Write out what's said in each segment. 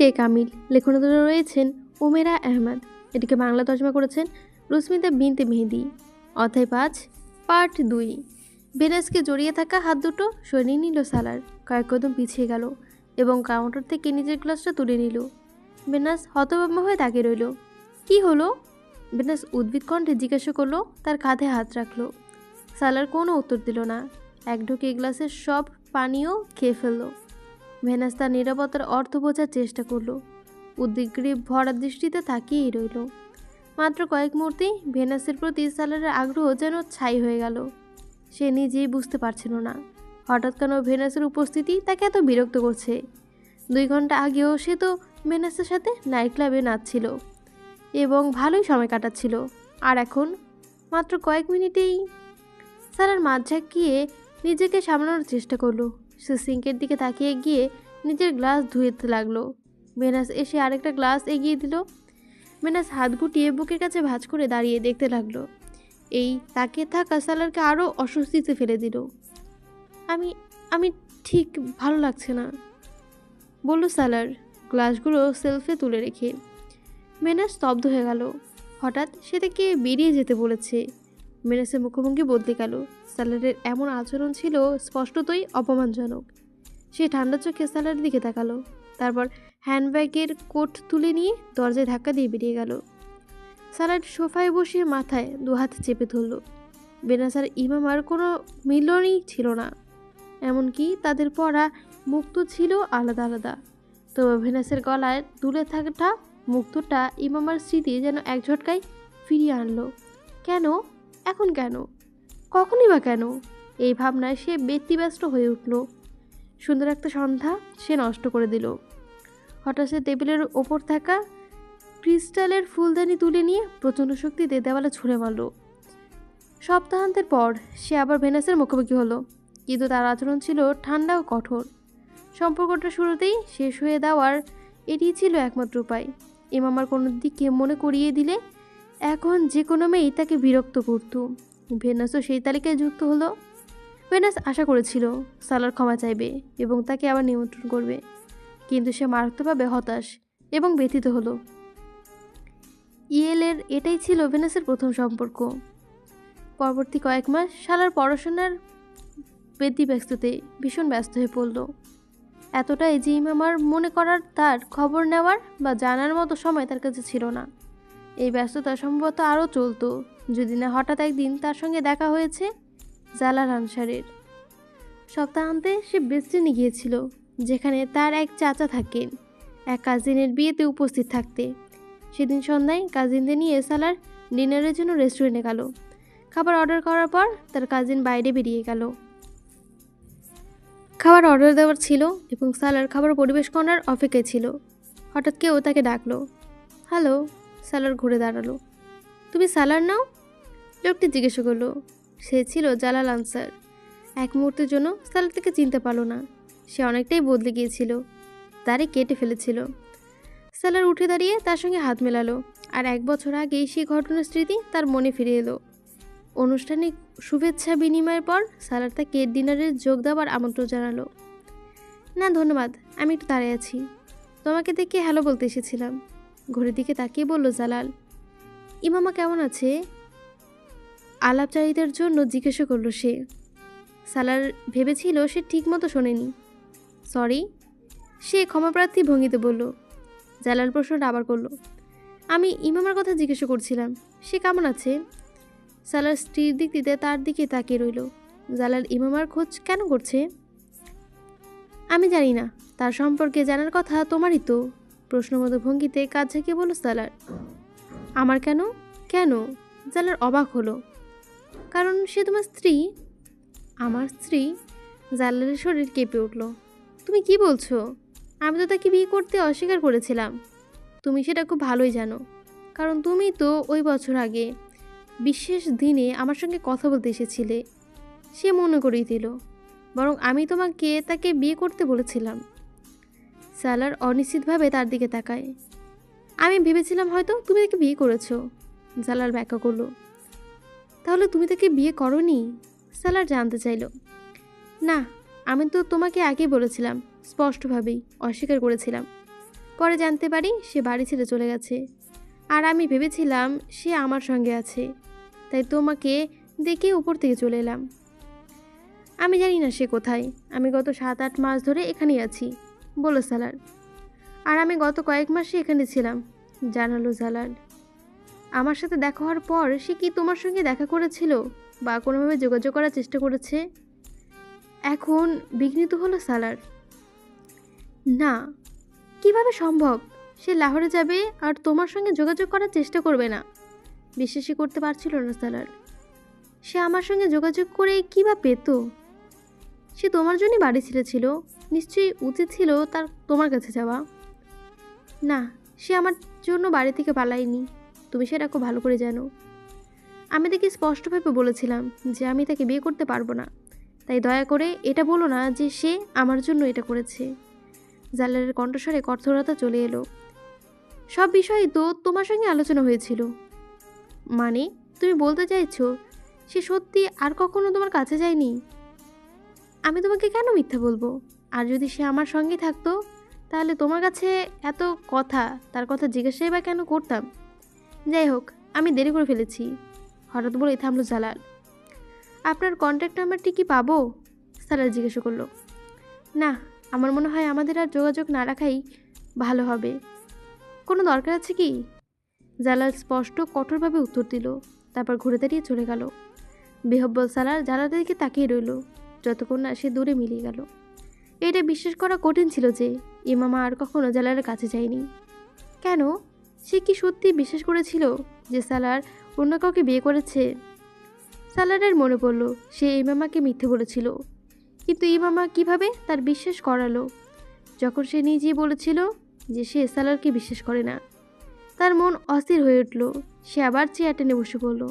রে কামিল। লেখনে রয়েছেন উমেরা আহমদ। এটিকে বাংলা তর্জমা করেছেন রুস্মিতা বিনতে মেহেদি। অধ্যায় পাঁচ, পার্ট দুই। বেনাসকে জড়িয়ে থাকা হাত দুটো সরিয়ে নিল সালার। কয়েক কদম পিছিয়ে গেল এবং কাউন্টার থেকে নিজের গ্লাসটা তুলে নিল। বেনাস হতভম্ব হয়ে তাকিয়ে রইল। কি হলো? বেনাস উদ্ভিদ কণ্ঠে জিজ্ঞাসা করল, তার কাঁধে হাত রাখল। সালার কোনো উত্তর দিল না। এক ঢুকে গ্লাসের সব পানিও খেয়ে ফেলল। ভেনাস তার নিরাপত্তার অর্থ বোঝার চেষ্টা করল। উদ্বিগ্রী ভরা দৃষ্টিতে তাকিয়েই রইল। মাত্র কয়েক মুহূর্তেই ভেনাসের প্রতি সালারের আগ্রহ যেন ছাই হয়ে গেল। সে নিজেই বুঝতে পারছিল না। হঠাৎ কেন ভেনাসের উপস্থিতি তাকে এত বিরক্ত করছে? দুই ঘণ্টা আগেও সে তো ভেনাসের সাথে নাইট ক্লাবে নাচছিল এবং ভালোই সময় কাটাচ্ছিল। আর এখন মাত্র কয়েক মিনিটেই সারার মাঝ ঝাঁকিয়ে নিজেকে সামলানোর চেষ্টা করল। সে সিঙ্কের দিকে তাকিয়ে গিয়ে নিজের গ্লাস ধুয়েতে লাগল। ভেনাস এসে আরেকটা গ্লাস এগিয়ে দিল। মেনাস হাত গুটিয়ে বুকের কাছে ভাঁজ করে দাঁড়িয়ে দেখতে লাগল। এই তাকিয়ে থাকা সালারকে আরও অস্বস্তিতে ফেলে দিল। আমি আমি ঠিক ভালো লাগছে না। বলল সালার, গ্লাসগুলো সেলফে তুলে রেখে। মেনাস স্তব্ধ হয়ে গেল। হঠাৎ সে থেকে বেরিয়ে যেতে বলেছে। মেনাসের মুখভঙ্গি বদলে গেল। সালারের এমন আচরণ ছিল স্পষ্টতই অপমানজনক। সে ঠান্ডা চোখে সালারের দিকে তাকালো। তারপর হ্যান্ডব্যাগের কোট তুলে নিয়ে দরজায় ধাক্কা দিয়ে বেরিয়ে গেল। সালাড সোফায় বসে মাথায় দুহাত চেপে ধরল। বেনাসার ইমামার কোনো মিলনই ছিল না। এমনকি তাদের পড়া মুক্ত ছিল আলাদা আলাদা। তবে ভেনাসের গলায় দুলে থাকাটা মুক্তটা ইমামার স্মৃতি যেন এক ঝটকায় ফিরিয়ে আনলো। কেন? এখন কেন? কখনই বা কেন? এই ভাবনায় সে ব্যক্তিব্যস্ত হয়ে উঠল। সুন্দর একটা সন্ধ্যা সে নষ্ট করে দিল। হঠাৎ সে টেবিলের ওপর থাকা ক্রিস্টালের ফুলদানি তুলে নিয়ে প্রচণ্ড শক্তিতে দেওয়ালে ছুঁড়ে মারল। সপ্তাহান্তের পর সে আবার ভেনাসের মুখোমুখি হলো, কিন্তু তার আচরণ ছিল ঠান্ডা ও কঠোর। সম্পর্কটা শুরুতেই শেষ হয়ে দেওয়ার এটি ছিল একমাত্র উপায়। ইমামার কোনো দিকে মনে করিয়ে দিলে এখন যে কোনো মেয়েই তাকে বিরক্ত করত। ভেনাসও সেই তালিকায় যুক্ত হলো। ভেনাস আশা করেছিল সালার ক্ষমা চাইবে এবং তাকে আবার নিমন্ত্রণ করবে। কিন্তু সে মারাত্মকভাবে হতাশ এবং ব্যথিত হলো। ইয়েলের এটাই ছিল ভেনাসের প্রথম সম্পর্ক। পরবর্তী কয়েক মাস সালার পড়াশোনার বেদি ব্যস্ততে ভীষণ ব্যস্ত হয়ে পড়ল। এতটাই যে ইমামার মনে করার তার খবর নেওয়ার বা জানার মতো সময় তার কাছে ছিল না। এই ব্যস্ততা সম্ভবত আরও চলতো। যদি না হঠাৎ একদিন তার সঙ্গে দেখা হয়েছে, জালাল আনসারের। সপ্তাহান্তে সে বেস্টিনে গিয়েছিল, যেখানে তার এক চাচা থাকেন, এক কাজিনের বিয়েতে উপস্থিত থাকতে। সেদিন সন্ধ্যায় কাজিনদের নিয়ে সালার ডিনারের জন্য রেস্টুরেন্টে গেল। খাবার অর্ডার করার পর তার কাজিন বাইরে বেরিয়ে গেল। খাবার অর্ডার দেওয়ার ছিল এবং সালার খাবার পরিবেশ করার অপেক্ষায় ছিল। হঠাৎ কেউ তাকে ডাকলো, হ্যালো। সালার ঘুরে দাঁড়াল। তুমি সালার নাও? লোকটি জিজ্ঞাসা করল। সে ছিল জালাল আনসার। এক মুহূর্তের জন্য সালার থেকে চিনতে পারল না। সে অনেকটাই বদলে গিয়েছিল। দাড়ি কেটে ফেলেছিল। সালার উঠে দাঁড়িয়ে তার সঙ্গে হাত মেলালো আর এক বছর আগেই সেই ঘটনার স্মৃতি তার মনে ফিরে এলো। আনুষ্ঠানিক শুভেচ্ছা বিনিময়ের পর সালার তাকে ডিনারে যোগ দেওয়ার আমন্ত্রণ জানালো। না, ধন্যবাদ, আমি একটু দাঁড়িয়ে আছি। তোমাকে দেখে হ্যালো বলতে এসেছিলাম। ঘড়ির দিকে তাকিয়ে বলল, জালাল, ইমামা কেমন আছে? আলাপচারীদের জন্য জিজ্ঞাসা করল সে। সালার ভেবেছিল সে ঠিকমতো শোনেনি। সরি? সে ক্ষমাপ্রার্থী ভঙ্গিতে বলল। জালাল প্রশ্নটা আবার করল, আমি ইমামার কথা জিজ্ঞাসা করছিলাম, সে কেমন আছে? সালার স্ত্রীর দিক দিতে তার দিকে তাকিয়ে রইল, জালাল ইমামার খোঁজ কেন করছে? আমি জানি না, তার সম্পর্কে জানার কথা তোমারই তো। প্রশ্নমত ভঙ্গিতে কাজ ঝাঁকিয়ে বলল সালার। আমার কেন? কেন? জালার অবাক হলো। কারণ সে তোমার স্ত্রী। আমার স্ত্রী? জালালের শরীর কেঁপে উঠল। তুমি কি বলছো? আমি তো তাকে বিয়ে করতে অস্বীকার করেছিলাম। তুমি সেটা খুব ভালোই জানো। কারণ তুমি তো ওই বছর আগে বিশেষ দিনে আমার সঙ্গে কথা বলতে এসেছিলে। সে মনে করিয়ে দিল। বরং আমি তোমাকে তাকে বিয়ে করতে বলেছিলাম। সালার অনিশ্চিতভাবে তার দিকে তাকায়। আমি ভেবেছিলাম হয়তো তুমি তাকে বিয়ে করেছ জালার ব্যাখ্যা করল। তাহলে তুমি তাকে বিয়ে করনি? সালার জানতে চাইল। না, আমি তো তোমাকে আগেই বলেছিলাম, স্পষ্টভাবেই অস্বীকার করেছিলাম। পরে জানতে পারি সে বাড়ি ছেড়ে চলে গেছে। আর আমি ভেবেছিলাম সে আমার সঙ্গে আছে। তাই তোমাকে দেখে উপর থেকে চলে এলাম। আমি জানি না সে কোথায়। আমি গত সাত, আট মাস ধরে এখানেই আছি। বলো, সালার। আর আমি গত কয়েক মাসে এখানে ছিলাম, জানালো জালাল। আমার সাথে দেখা হওয়ার পর সে কি তোমার সঙ্গে দেখা করেছিল বা কোনোভাবে যোগাযোগ করার চেষ্টা করেছে? এখন বিঘ্নিত হলো সালার। না, কীভাবে সম্ভব? সে লাহোরে যাবে আর তোমার সঙ্গে যোগাযোগ করার চেষ্টা করবে না। বিশ্বাসই করতে পারছিল না সালার। সে আমার সঙ্গে যোগাযোগ করে কী বা পেত? সে তোমার জন্যই বাড়ি ছেড়েছিল নিশ্চয়ই উচিত ছিল তার তোমার কাছে যাওয়া। না, সে আমার জন্য বাড়ি থেকে পালায়নি। তুমি সেটা খুব ভালো করে জানো। আমি তাকে স্পষ্টভাবে বলেছিলাম যে আমি তাকে বিয়ে করতে পারব না। তাই দয়া করে এটা বলো না যে সে আমার জন্য এটা করেছে। জালালের কণ্ঠস্বরে কঠোরতা চলে এলো। সব বিষয়ে তো তোমার সঙ্গে আলোচনা হয়েছিল। মানে তুমি বলতে চাইছো সে সত্যি আর কখনো তোমার কাছে যায়নি? আমি তোমাকে কেন মিথ্যা বলব? আর যদি সে আমার সঙ্গে থাকতো, তাহলে তোমার কাছে এত কথা, তার কথা জিজ্ঞাসাই বা কেন করতাম? যাই হোক, আমি দেরি করে ফেলেছি। হঠাৎ বলেই থামলো জালাল। আপনার কন্ট্যাক্ট নাম্বারটি কি পাবো? সালাল জিজ্ঞাসা করল। না, আমার মনে হয় আমাদের আর যোগাযোগ না রাখাই ভালো হবে। কোনো দরকার আছে কি? জালাল স্পষ্ট কঠোরভাবে উত্তর দিল, তারপর ঘুরে দাঁড়িয়ে চলে গেল। বেহব্বল সালার জালালের দিকে তাকিয়ে রইল, যতক্ষণ না সে দূরে মিলিয়ে গেল। এটা বিশ্বাস করা কঠিন ছিল যে ইমামা আর কখনো জালালের কাছে যায়নি। কেন? সে কি সত্যি বিশ্বাস করেছিল যে সালার অন্য কাউকে বিয়ে করেছে? সালারের মনে পড়ল, সে ইমামাকে মিথ্যে বলেছিল। কিন্তু ইমামা কীভাবে তার বিশ্বাস করালো? যখন সে নিজেই বলেছিল যে সে সালারকে বিশ্বাস করে না, তার মন অস্থির হয়ে উঠল। সে আবার চেয়ার টেনে বসে পড়ল।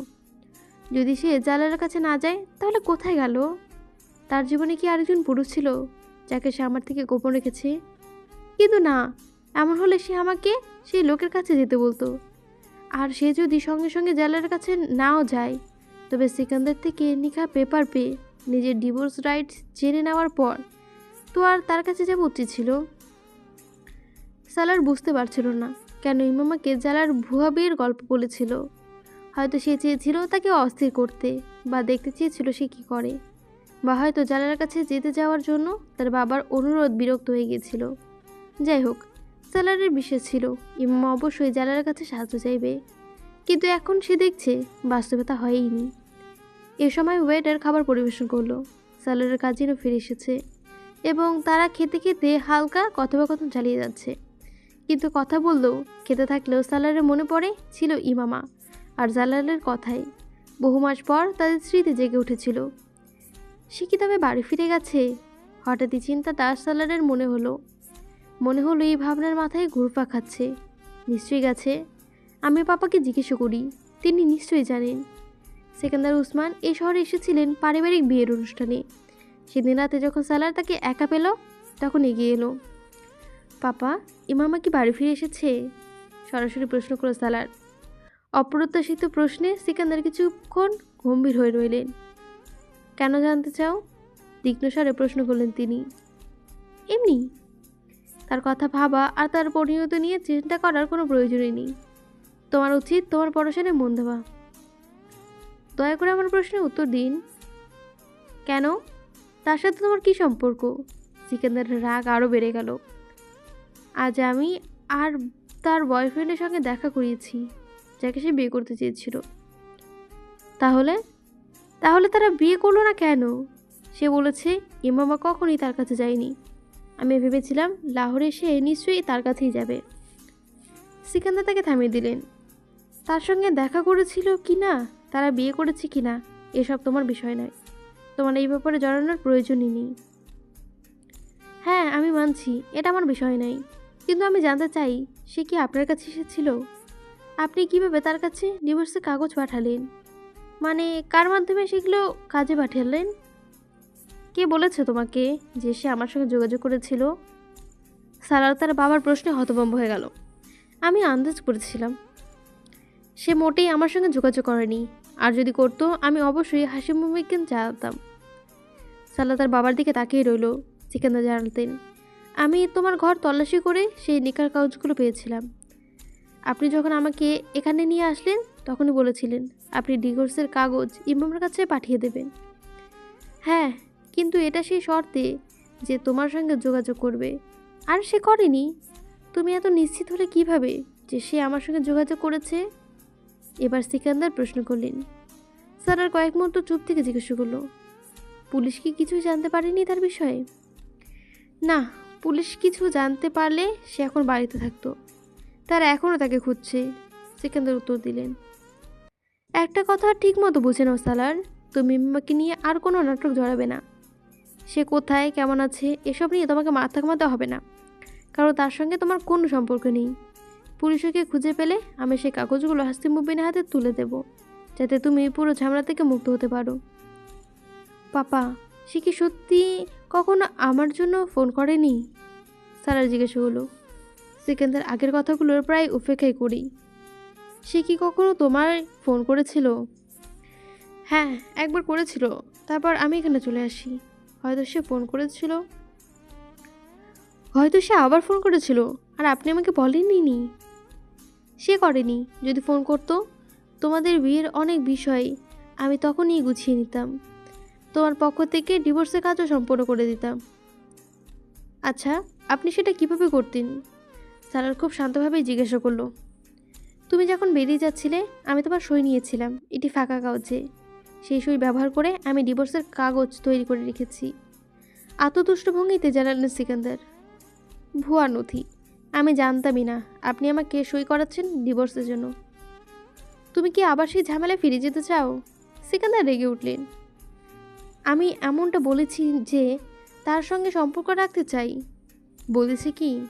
যদি সে জালালের কাছে না যায়, তাহলে কোথায় গেল? তার জীবনে কি আরেকজন পুরুষ ছিল? যাকে সে আমার থেকে গোপন রেখেছে। কিন্তু না, এমন হলে সে আমাকে সেই লোকের কাছে যেতে বলতো। আর সে যদি সঙ্গে সঙ্গে জালালের কাছে নাও যায়, তবে সিকান্দার থেকে নিখা পেপার পেয়ে নিজের ডিভোর্স রাইটস জেনে নেওয়ার পর তো আর তার কাছে যাওয়া উচিত ছিল। সালার বুঝতে পারছিল না কেন ইমামাকে জালার ভুয়া বিয়ের গল্প বলেছিল। হয়তো সে চেয়েছিল তাকে অস্থির করতে বা দেখতে চেয়েছিল সে কি করে। বা হয়তো জালার কাছে যেতে যাওয়ার জন্য তার বাবার অনুরোধ বিরক্ত হয়ে গিয়েছিল। যাই হোক সালারের বিশ্বাস ছিল, ইমামা অবশ্যই জালার কাছে সাহায্য চাইবে। কিন্তু এখন সে দেখছে বাস্তবতা হয়ইনি। এ সময় ওয়েটার খাবার পরিবেশন করল সালারের কাজিনও ফিরে এসেছে এবং তারা খেতে খেতে হালকা কথোপকথন চালিয়ে যাচ্ছে। কিন্তু কথা বললেও খেতে থাকলেও সালারের মনে পড়ে ছিল ইমামা আর জালালের কথাই। বহু মাস পর তাদের স্মৃতি জেগে উঠেছিল। সে কি তবে বাড়ি ফিরে গেছে? হঠাৎই চিন্তাটা সালারের মনে হলো। মনে হলো এই ভাবনার মাথায় ঘুরপা খাচ্ছে। নিশ্চয়ই গেছে। আমি পাপাকে জিজ্ঞেস করি। তিনি নিশ্চয়ই জানেন। সেকেন্দার উসমান এই শহরে এসেছিলেন পারিবারিক বিয়ের অনুষ্ঠানে। সেদিন রাতে যখন সালার তাকে একা পেল, তখন এগিয়ে এলো। পাপা, ইমামা কি বাড়ি ফিরে এসেছে? সরাসরি প্রশ্ন করল সালার। অপ্রত্যাশিত প্রশ্নে সিকান্দার কিছুক্ষণ গম্ভীর হয়ে রইলেন। কেন জানতে চাও? তীক্ষ্ণস্বরে প্রশ্ন করলেন তিনি। এমনি। তার কথা ভাবা আর তার পরিণত নিয়ে চিন্তা করার কোনো প্রয়োজনই নেই। তোমার উচিত তোমার পড়াশোনায় মন দেওয়া। দয়া করে আমার প্রশ্নের উত্তর দিন। কেন? তার সাথে তোমার কি সম্পর্ক? সিকান্দারের রাগ আরও বেড়ে গেল। আজ আমি আর তার বয়ফ্রেন্ডের সঙ্গে দেখা করিয়েছি, যাকে সে বিয়ে করতে চেয়েছিল। তাহলে? তাহলে তারা বিয়ে করল না কেন? সে বলেছে, ইমামা কখনই তার কাছে যায়নি। আমি ভেবেছিলাম, লাহোরে সে নিশ্চয়ই তার কাছেই যাবে। সিকান্দার তাকে থামিয়ে দিলেন। তার সঙ্গে দেখা করেছিল কি না? তারা বিয়ে করেছে কি না? এসব তোমার বিষয় নয়। তোমার এই ব্যাপারে জড়ানোর প্রয়োজনই নেই। হ্যাঁ আমি মানছি, এটা আমার বিষয় নাই। কিন্তু আমি জানতে চাই, সে কি আপনার কাছে এসেছিল? আপনি কীভাবে তার কাছে ডিভোর্সের কাগজ পাঠালেন? মানে কার মাধ্যমে সেগুলো কাজে পাঠালেন? কে বলেছে তোমাকে যে সে আমার সঙ্গে যোগাযোগ করেছিল? সালার তার বাবার প্রশ্নে হতভম্ব হয়ে গেল। আমি আন্দাজ করেছিলাম। সে মোটেই আমার সঙ্গে যোগাযোগ করেনি। আর যদি করতো, আমি অবশ্যই হাসি মুমিকে জানতাম। সালা তার বাবার দিকে তাকিয়ে রইল সিকান্দার জানাতেন। আমি তোমার ঘর তল্লাশি করে সেই নিকার কাগজগুলো পেয়েছিলাম। আপনি যখন আমাকে এখানে নিয়ে আসলেন তখনই বলেছিলেন, আপনি ডিভোর্সের কাগজ ইমামের কাছে পাঠিয়ে দেবেন। হ্যাঁ কিন্তু এটা সেই শর্তে যে তোমার সঙ্গে যোগাযোগ করবে। আর সে করেনি। তুমি এত নিশ্চিত হলে কীভাবে যে সে আমার সঙ্গে যোগাযোগ করেছে? এবার সিকান্দার প্রশ্ন করলেন, স্যার, আর কয়েক মুহূর্ত চুপ থেকে জিজ্ঞাসা করল, পুলিশ কি কিছু জানতে পারেনি তার বিষয়ে? না, পুলিশ কিছু জানতে পারলে সে এখন বাড়িতে থাকতো। তারা এখনও তাকে খুঁজছে। সিকান্দার উত্তর দিলেন একটা কথা ঠিক মতো বুঝে নাও, সালার। তুমি মিম্মাকে নিয়ে আর কোনো নাটক জড়াবে না। সে কোথায়, কেমন আছে, এসব নিয়ে তোমাকে মাথা ঘামাতে হবে না। কারণ তার সঙ্গে তোমার কোনো সম্পর্ক নেই। পুলিশকে খুঁজে পেলে আমি সেই কাগজগুলো হাসি মুবিনের হাতে তুলে দেব, যাতে তুমি পুরো ঝামেলা থেকে মুক্ত হতে পারো। পাপা, সে কি সত্যি কখনো আমার জন্য ফোন করেনি? সারার জিজ্ঞেস হলো। সেকেন্দার আগের কথাগুলোর প্রায় উপেক্ষাই করি। সে কি কখনো তোমার ফোন করেছিল? হ্যাঁ একবার করেছিল। তারপর আমি এখানে চলে আসি। হয়তো সে ফোন করেছিল। হয়তো সে আবার ফোন করেছিল। আর আপনি আমাকে বলেননি নি। সে করেনি। যদি ফোন করতো, তোমাদের বিয়ের অনেক বিষয় আমি তখনই গুছিয়ে নিতাম। তোমার পক্ষ থেকে ডিভোর্সের কাজও সম্পূর্ণ করে দিতাম। আচ্ছা আপনি সেটা কীভাবে করতেন? সারার খুব শান্তভাবেই জিজ্ঞাসা করল। তুমি যখন বেরিয়ে যাচ্ছিলে, আমি তোমার সই নিয়েছিলাম। এটি ফাঁকা কাগজে। সেই সই ব্যবহার করে আমি ডিভোর্সের কাগজ তৈরি করে রেখেছি। আত্মতুষ্ট ভঙ্গিতে জানালেন সিকান্দার। ভুয়া নথি। আমি জানতামই না, আপনি আমাকে সই করাচ্ছেন ডিভোর্সের জন্য। তুমি কি আবার সেই ঝামেলায় ফিরে যেতে চাও? সিকান্দার রেগে উঠলেন। আমি এমনটা বলেছি যে, তার সঙ্গে সম্পর্ক রাখতে চাই। বলেছে কি?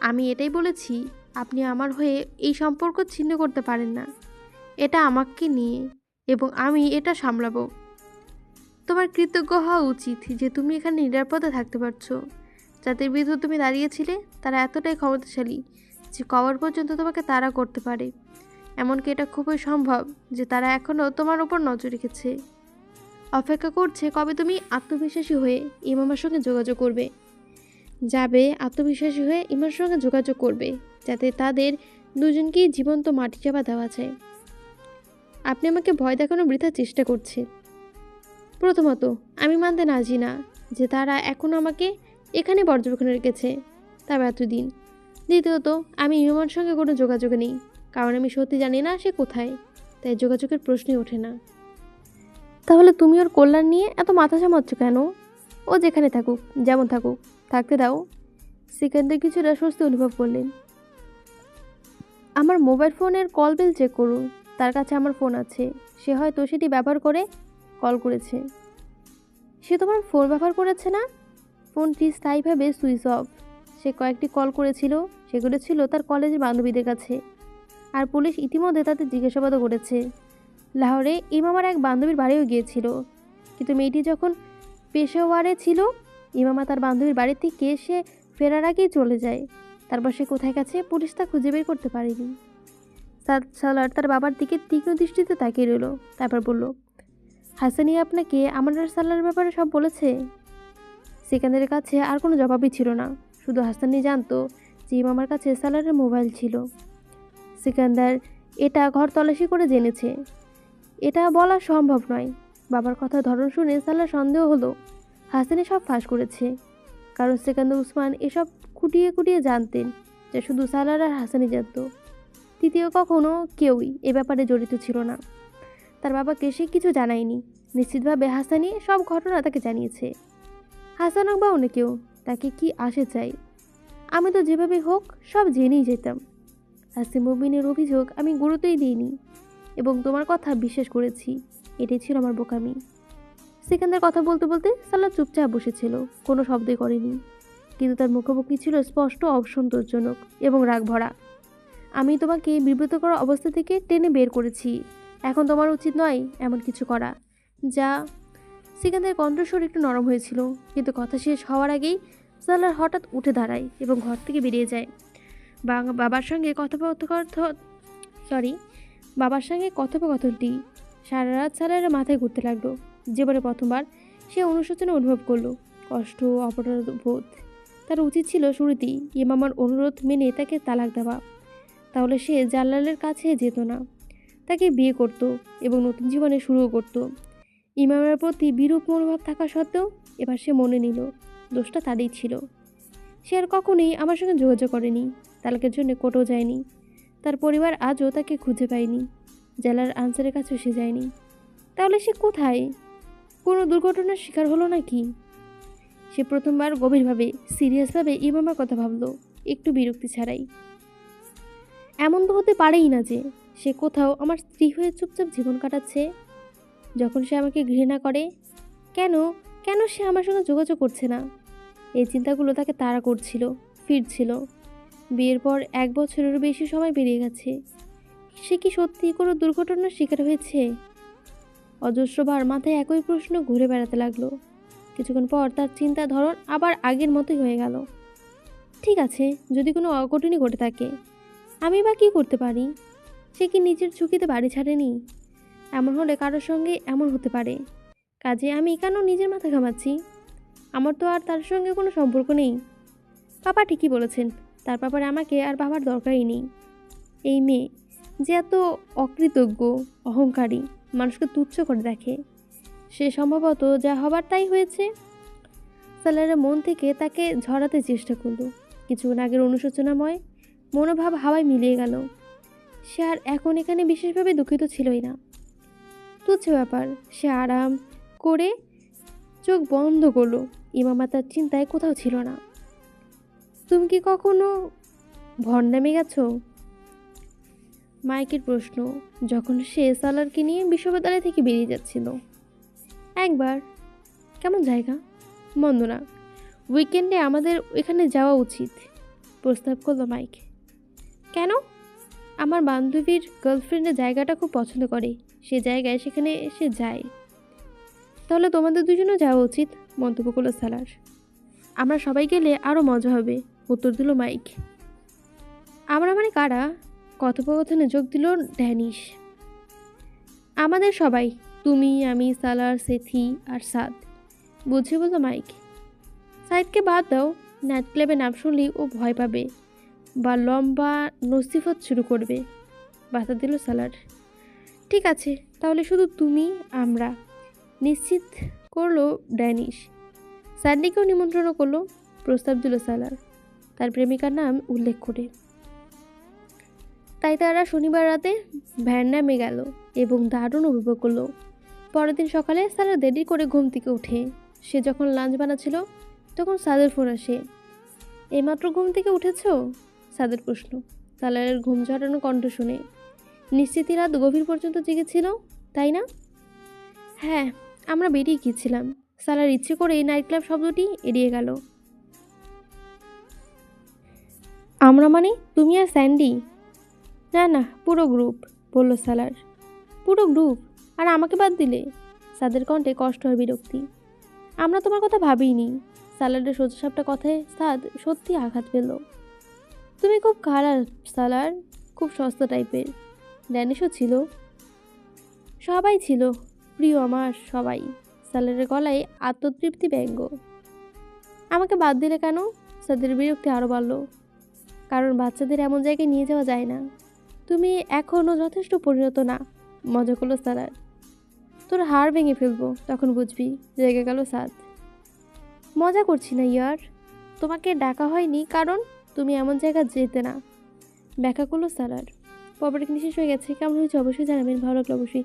আমি এটাই বলেছি আপনি আমার হয়ে এই সম্পর্ক ছিন্ন করতে পারেন না। এটা আমাকে নিয়ে এবং আমি এটা সামলাবো। তোমার কৃতজ্ঞ হওয়া উচিত যে তুমি এখানে নিরাপদে থাকতে পারছ। যাদের বিরুদ্ধে তুমি দাঁড়িয়েছিলে, তারা এতটাই ক্ষমতাশালী যে কবর পর্যন্ত তোমাকে তারা করতে পারে। এমনকি এটা খুবই সম্ভব যে তারা এখনও তোমার ওপর নজর রেখেছে। অপেক্ষা করছে কবে তুমি আত্মবিশ্বাসী হয়ে ইমামার সঙ্গে যোগাযোগ করবে। যাবে আত্মবিশ্বাসী হয়ে ইমার সঙ্গে যোগাযোগ করবে। যাতে তাদের দুজনকেই জীবন্ত মাটি চাপা দেওয়া যায়। আপনি আমাকে ভয় দেখানোর বৃথা চেষ্টা করছে। প্রথমত, আমি মানতে নাজি না যে তারা এখনও আমাকে এখানে পর্যবেক্ষণে রেখেছে তার এতদিন। দ্বিতীয়ত, আমি ইমামার সঙ্গে কোনো যোগাযোগ নেই, কারণ আমি সত্যি জানি না সে কোথায়, তাই যোগাযোগের প্রশ্নই ওঠে না। তাহলে তুমি ওর কল্যাণ নিয়ে এত মাথা সামাচ্ছ কেন? ও যেখানে থাকুক, যেমন থাকুক, থাকতে দাও। সিকান্দার কিছুটা স্বস্তি অনুভব করলেন। আমার মোবাইল ফোনের কল বিল চেক করুন। তার কাছে আমার ফোন আছে। সে হয়তো সেটি ব্যবহার করে কল করেছে। সে তোমার ফোন ব্যবহার করেছে না? ফোনটি স্থায়ীভাবে সুইচ অফ। সে কয়েকটি কল করেছিল। সেগুলো ছিল তার কলেজের বান্ধবীদের কাছে। আর পুলিশ ইতিমধ্যে তাদের জিজ্ঞাসাবাদও করেছে। লাহোরে ইমামার এক বান্ধবীর বাড়িও গিয়েছিল। কিন্তু মেয়েটি যখন পেশোয়ারে ছিল ইমামা তার বান্ধবীর বাড়ি থেকে সে ফেরার আগেই চলে যায়। তারপর সে কোথায় গেছে পুলিশ তা খুঁজে বের করতে পারেনি। সাদ সালার তার বাবার দিকে তীক্ষ্ণ দৃষ্টিতে তাকিয়ে রইল, তারপর বলল, হাসানি আপনাকে আমার আর ব্যাপারে সব বলেছে? সেখানের কাছে আর কোনো জবাবই ছিল না। শুধু হাসানি জানতো যে ইমামার কাছে সালারের মোবাইল ছিল। সিকান্দার এটা ঘর তল্লাশি করে জেনেছে। এটা বলা সম্ভব নয়। বাবার কথা ধরন শুনে সাল্লার সন্দেহ হলো, হাসানি সব ফাঁস করেছে। কারণ সেকান্দার উসমান এসব খুঁটিয়ে খুঁটিয়ে জানতেন যে শুধু সালার আর হাসানি জানত তৃতীয় কখনো কেউই এ ব্যাপারে জড়িত ছিল না। তার বাবাকে সে কিছু জানায়নি। নিশ্চিতভাবে হাসানি সব ঘটনা তাকে জানিয়েছে। হাসান হোক বা অন্য কেউ, তাকে কি আসে চাই? আমি তো যেভাবে হোক, সব জেনেই যেতাম। হাসি মুবিনের অভিযোগ আমি গুরুত্বই দিইনি এবং তোমার কথা বিশ্বাস করেছি। এটাই ছিল আমার বোকামি। সেখানদার কথা বলতে বলতে সাল্লা চুপচাপ বসেছিল, কোনো শব্দই করেনি। কিন্তু তার মুখোমুখি ছিল স্পষ্ট অসন্তোষজনক এবং রাগ ভরা আমি তোমাকে বিব্রত করা অবস্থা থেকে টেনে বের করেছি। এখন তোমার উচিত নয় এমন কিছু করা। যা সিকান্দের কণ্ঠস্বর একটু নরম হয়েছিল, কিন্তু কথা শেষ হওয়ার আগেই সাল্লার হঠাৎ উঠে দাঁড়ায় এবং ঘর থেকে বেরিয়ে যায়। বাবার সঙ্গে কথোপকথন, সরি, বাবার সঙ্গে কথোপকথনটি সারা রাত সালারের মাথায় ঘুরতে লাগল। জীবনে প্রথমবার সে অনুশোচনা অনুভব করল। কষ্ট অপরাধ বোধ তার উচিত ছিল শুরুতেই ইমামার অনুরোধ মেনে তাকে তালাক দেওয়া। তাহলে সে জাল্লালের কাছে যেত না। তাকে বিয়ে করত এবং নতুন জীবনে শুরুও করত। ইমামের প্রতি বিরূপ মনোভাব থাকা সত্ত্বেও এবার সে মনে নিল, দোষটা তারই ছিল। সে আর কখনোই আমার সঙ্গে যোগাযোগ করেনি, তালাকের জন্য কোর্টেও যায়নি। তার পরিবার আজও তাকে খুঁজে পায়নি। জেলার আনসারের কাছেও সে যায়নি। তাহলে সে কোথায়? কোনো দুর্ঘটনার শিকার হলো নাকি? সে প্রথমবার গভীরভাবে, সিরিয়াসভাবে ইমামার কথা ভাবলো, একটু বিরক্তি ছাড়াই। এমন তো হতে পারেই না যে, সে কোথাও আমার স্ত্রী হয়ে চুপচাপ জীবন কাটাচ্ছে। যখন সে আমাকে ঘৃণা করে, কেন কেন সে আমার সঙ্গে যোগাযোগ করছে না? এই চিন্তাগুলো তাকে তাড়া করছিল, ফিরছিল। বিয়ের পর এক বছরেরও বেশি সময় পেরিয়ে গেছে। সে কি সত্যি কোনো দুর্ঘটনার শিকার হয়েছে? অজস্রবার মাথায় একই প্রশ্ন ঘুরে বেড়াতে লাগল। কিছুক্ষণ পর তার চিন্তা ধরন আবার আগের মতোই হয়ে গেল। ঠিক আছে, যদি কোনো অঘটনই ঘটে থাকে, আমি বা কী করতে পারি? সে কি নিজের ঝুঁকিতে বাড়ি ছাড়েনি? এমন হলে কারোর সঙ্গে এমন হতে পারে। কাজে আমি কেন নিজের মাথা ঘামাচ্ছি? আমার তো আর তার সঙ্গে কোনো সম্পর্ক নেই। পাপা ঠিকই বলেছেন, তার ব্যাপারে আমাকে আর বাবার দরকারই নেই। এই মেয়ে যে এত অকৃতজ্ঞ, অহংকারী, মানুষকে তুচ্ছ করে দেখে। সে সম্ভবত যা হবার তাই হয়েছে। সালারের মন থেকে তাকে ঝরাতে চেষ্টা করল। কিছুক্ষণ আগের অনুশোচনাময় মনোভাব হাওয়ায় মিলিয়ে গেল। সে আর এখন এখানে বিশেষভাবে দুঃখিত ছিলই না। তুচ্ছ ব্যাপার, সে আরাম করে চোখ বন্ধ করল। ইমামা তার চিন্তায় কোথাও ছিল না। তুমি কি কখনো ভর নামে গেছো? মাইকের প্রশ্ন, যখন সে সালারকে নিয়ে বিশ্ববিদ্যালয় থেকে বেরিয়ে যাচ্ছিল। একবার। কেমন জায়গা? মন্দ না। উইকেন্ডে আমাদের এখানে যাওয়া উচিত, প্রস্তাব করল মাইক। কেন? আমার বান্ধবীর গার্লফ্রেন্ডের জায়গাটা খুব পছন্দ করে, সে জায়গায় সেখানে সে যায়। তাহলে তোমাদের দুজনও যাওয়া উচিত, মন্তব্য করল সালার। আমরা সবাই গেলে আরও মজা হবে, উত্তর দিল মাইক। আমরা মানে কারা? কথোপকথনে যোগ দিল ড্যানিশ। আমাদের সবাই তুমি, আমি, সালার সেথি আর সাদ। বুঝে বলতো মাইক। সাইদকে বাদ দাও, নাইট ক্লাবে নাম শুনলেই ও ভয় পাবে বা লম্বা নসিফত শুরু করবে। বাধা দিল সালার। ঠিক আছে, তাহলে শুধু তুমি, আমরা। নিশ্চিত করল ড্যানিশ। স্যান্ডিকেও নিমন্ত্রণ করল, প্রস্তাব দিল সালার। তার প্রেমিকার নাম উল্লেখ করে। তাই তারা শনিবার রাতে ভ্যান নামে গেল এবং দারুণ উপভোগ করল। পরের দিন সকালে সারা দেরি করে ঘুম থেকে উঠে। সে যখন লাঞ্চ বানাচ্ছিল, তখন সাদের ফোন আসে। এইমাত্র ঘুম থেকে উঠেছ? সাদের প্রশ্ন। সালারের ঘুম ঝরানো কণ্ঠ শুনে। নিশ্চিতই রাত গভীর পর্যন্ত জেগেছিল তাই না? হ্যাঁ আমরা বেরিয়ে গিয়েছিলাম। সালার ইচ্ছে করে এই নাইট ক্লাব শব্দটি এড়িয়ে গেল। আমরা মানে তুমি আর স্যান্ডি? না না, পুরো গ্রুপ বলল সালার পুরো গ্রুপ আর আমাকে বাদ দিলে? সাদের কণ্ঠে কষ্ট আর বিরক্তি। আমরা তোমার কথা ভাবিনি। সালাডের সোজাসাপটা কথায় সাদ সত্যি আঘাত পেল। তুমি খুব খারাপ সালার খুব সস্তা টাইপের। ড্যানিশও ছিল। সবাই ছিল। প্রিয় আমার সবাই। সালারের গলায় আত্মতৃপ্তি ব্যঙ্গ। আমাকে বাদ দিলে কেন? সাদের বিরক্তি আরও বাড়ল। কারণ বাচ্চাদের এমন জায়গায় নিয়ে যাওয়া যায় না। তুমি এখনও যথেষ্ট পরিণত না। মজা করল সালার তোর হাড় ভেঙে ফেলব, তখন বুঝবি জেগে গেল সাদ। মজা করছি না ইয়ার, তোমাকে ডাকা হয়নি কারণ তুমি এমন জায়গা যেতে না। ব্যাখ্যা করল সালার কিন্তু শেষ হয়ে গেছে, কেমন হয়েছে অবশ্যই জানাবেন, ভালো লাগল অবশ্যই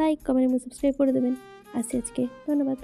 লাইক কমেন্ট এবং সাবস্ক্রাইব করে দেবেন। আসছি আজকে, ধন্যবাদ।